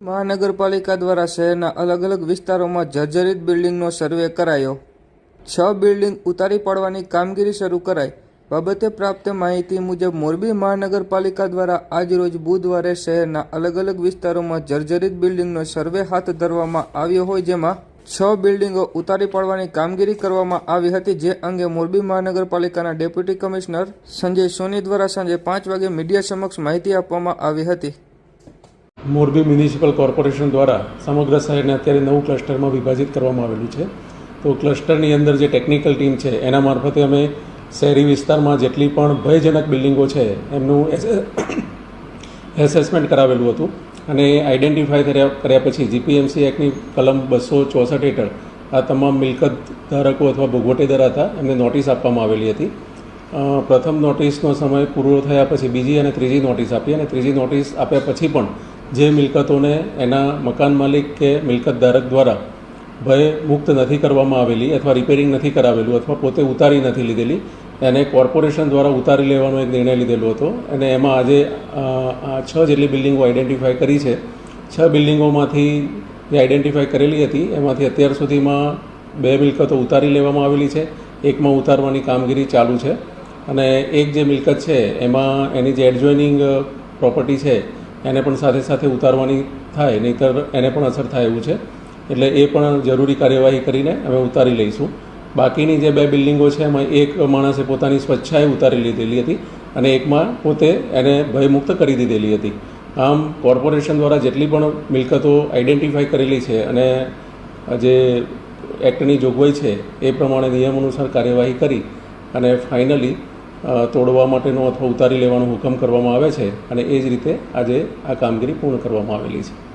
મહાનગરપાલિકા દ્વારા શહેરના અલગ અલગ વિસ્તારોમાં જર્જરિત બિલ્ડિંગનો સર્વે કરાયો. છ બિલ્ડિંગ ઉતારી પાડવાની કામગીરી શરૂ કરાઈ. બાબતે પ્રાપ્ત માહિતી મુજબ, મોરબી મહાનગરપાલિકા દ્વારા આજરોજ બુધવારે શહેરના અલગ અલગ વિસ્તારોમાં જર્જરિત બિલ્ડિંગનો સર્વે હાથ ધરવામાં આવ્યો હોય, જેમાં છ બિલ્ડિંગો ઉતારી પાડવાની કામગીરી કરવામાં આવી હતી. જે અંગે મોરબી મહાનગરપાલિકાના ડેપ્યુટી કમિશનર સંજય સોની દ્વારા સાંજે પાંચ વાગે મીડિયા સમક્ષ માહિતી આપવામાં આવી હતી. મોરબી મ્યુનિસિપલ કોર્પોરેશન દ્વારા સમગ્ર શહેરને અત્યારે નવું ક્લસ્ટરમાં વિભાજિત કરવામાં આવેલું છે. તો ક્લસ્ટરની અંદર જે ટેકનિકલ ટીમ છે, એના મારફતે અમે શહેરી વિસ્તારમાં જેટલી પણ ભયજનક બિલ્ડિંગો છે, એમનું એસેસમેન્ટ કરાવેલું હતું અને આઈડેન્ટિફાય કર્યા કર્યા પછી જીપીએમસી એક્ટની કલમ બસો ચોસઠ હેઠળ આ તમામ મિલકત ધારકો અથવા ભોગવટેદાર હતા, એમને નોટિસ આપવામાં આવેલી હતી. પ્રથમ નોટિસનો સમય પૂરો થયા પછી બીજી અને ત્રીજી નોટિસ આપી અને ત્રીજી નોટિસ આપ્યા પછી પણ જે મિલકતોને એના મકાન માલિક કે મિલકત ધારક દ્વારા ભય મુક્ત નથી કરવામાં આવેલી અથવા રિપેરિંગ નથી કરાવેલું અથવા પોતે ઉતારી નથી લીધેલી, એને કોર્પોરેશન દ્વારા ઉતારી લેવાનો એક નિર્ણય લીધેલો હતો. અને એમાં આજે છ જેટલી બિલ્ડિંગો આઈડેન્ટિફાય કરી છે. છ બિલ્ડિંગોમાંથી જે આઇડેન્ટિફાય કરેલી હતી, એમાંથી અત્યાર સુધીમાં બે મિલકતો ઉતારી લેવામાં આવેલી છે. એકમાં ઉતારવાની કામગીરી ચાલુ છે. અને એક જે મિલકત છે, એમાં એની જે એડજોઇનિંગ પ્રોપર્ટી છે એને પણ સાથે સાથે ઉતારવાની થાય, નહીંતર એને પણ અસર થાય એવું છે. એટલે એ પણ જરૂરી કાર્યવાહી કરીને અમે ઉતારી લઈશું. બાકીની જે બે બિલ્ડિંગો છે, એમાં એક માણસે પોતાની સ્વચ્છાએ ઉતારી લીધેલી હતી અને એકમાં પોતે એને ભયમુક્ત કરી દીધેલી હતી. આમ, કોર્પોરેશન દ્વારા જેટલી પણ મિલકતો આઈડેન્ટિફાઈ કરેલી છે અને જે એક્ટની જોગવાઈ છે, એ પ્રમાણે નિયમ અનુસાર કાર્યવાહી કરી અને ફાઇનલી તોડવા માટેનો અથવા ઉતારી લેવાનો હુકમ કરવામાં આવે છે અને એ જ રીતે આજે આ કામગીરી પૂર્ણ કરવામાં આવેલી છે.